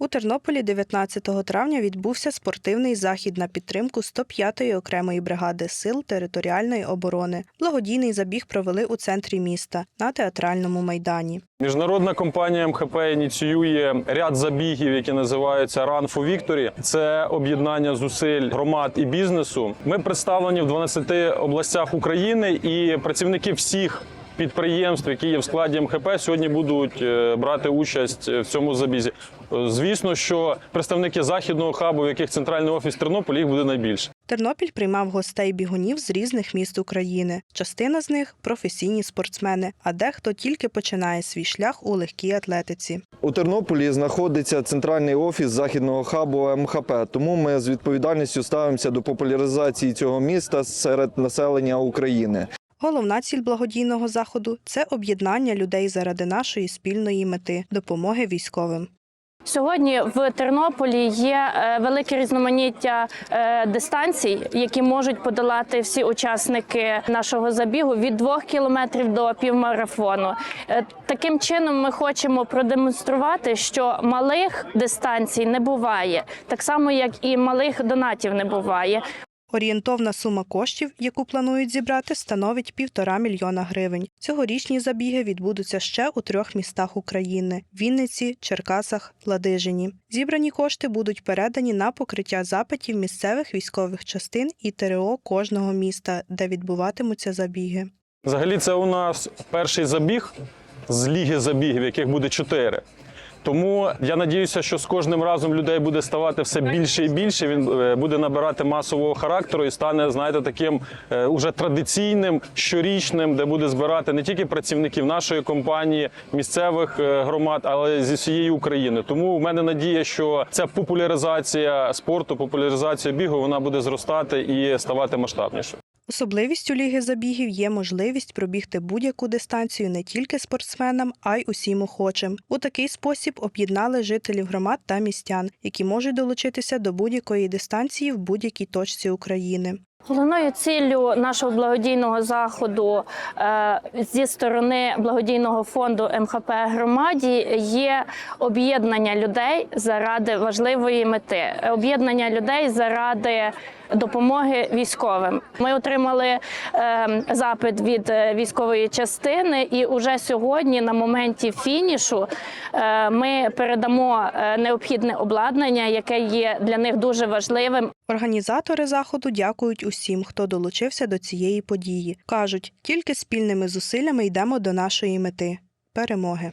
У Тернополі 19 травня відбувся спортивний захід на підтримку 105-ї окремої бригади сил територіальної оборони. Благодійний забіг провели у центрі міста на театральному майдані. Міжнародна компанія МХП ініціює ряд забігів, які називаються Run for Victory. Це об'єднання зусиль громад і бізнесу. Ми представлені в 12 областях України і працівники всіх. Підприємств, які є в складі МХП, сьогодні будуть е, брати участь в цьому забізі. Е, Звісно, що представники західного хабу, в яких центральний офіс Тернополя, їх буде найбільше. Тернопіль приймав гостей бігунів з різних міст України. Частина з них професійні спортсмени, а дехто тільки починає свій шлях у легкій атлетиці. У Тернополі знаходиться центральний офіс західного хабу МХП. Тому ми з відповідальністю ставимося до популяризації цього міста серед населення України. Головна ціль благодійного заходу це об'єднання людей заради нашої спільної мети допомоги військовим. Сьогодні в Тернополі є е, велике різноманіття е, дистанцій, які можуть подолати всі учасники нашого забігу від двох кілометрів до півмарафону. Е, Таким чином, ми хочемо продемонструвати, що малих дистанцій не буває, так само як і малих донатів не буває. Орієнтовна сума коштів, яку планують зібрати, становить півтора мільйона гривень. Цьогорічні забіги відбудуться ще у трьох містах України: Вінниці, Черкасах, Ладижині. Зібрані кошти будуть передані на покриття запитів місцевих військових частин і ТРО кожного міста, де відбуватимуться забіги. Взагалі, це у нас перший забіг з ліги забігів, яких буде чотири. Тому я надіюся, що з кожним разом людей буде ставати все більше і більше. Він е, буде набирати масового характеру і стане, знаєте, таким е, уже традиційним, щорічним, де буде збирати не тільки працівників нашої компанії, місцевих е, громад, але зі всієї України. Тому в мене надія, що ця популяризація спорту, популяризація бігу, вона буде зростати і ставати масштабнішою. Особливістю ліги забігів є можливість пробігти будь-яку дистанцію не тільки спортсменам, а й усім охочим. У такий спосіб об'єднали жителів громад та містян, які можуть долучитися до будь-якої дистанції в будь-якій точці України. Головною ціллю нашого благодійного заходу е, зі сторони благодійного фонду МХП громаді є об'єднання людей заради важливої мети, об'єднання людей заради допомоги військовим. Ми отримали е, запит від е, військової частини, і уже сьогодні, на моменті фінішу, ми передамо необхідне обладнання, яке є для них дуже важливим. Організатори заходу дякують усім, хто долучився до цієї події. кажуть, тільки спільними зусиллями йдемо до нашої мети перемоги.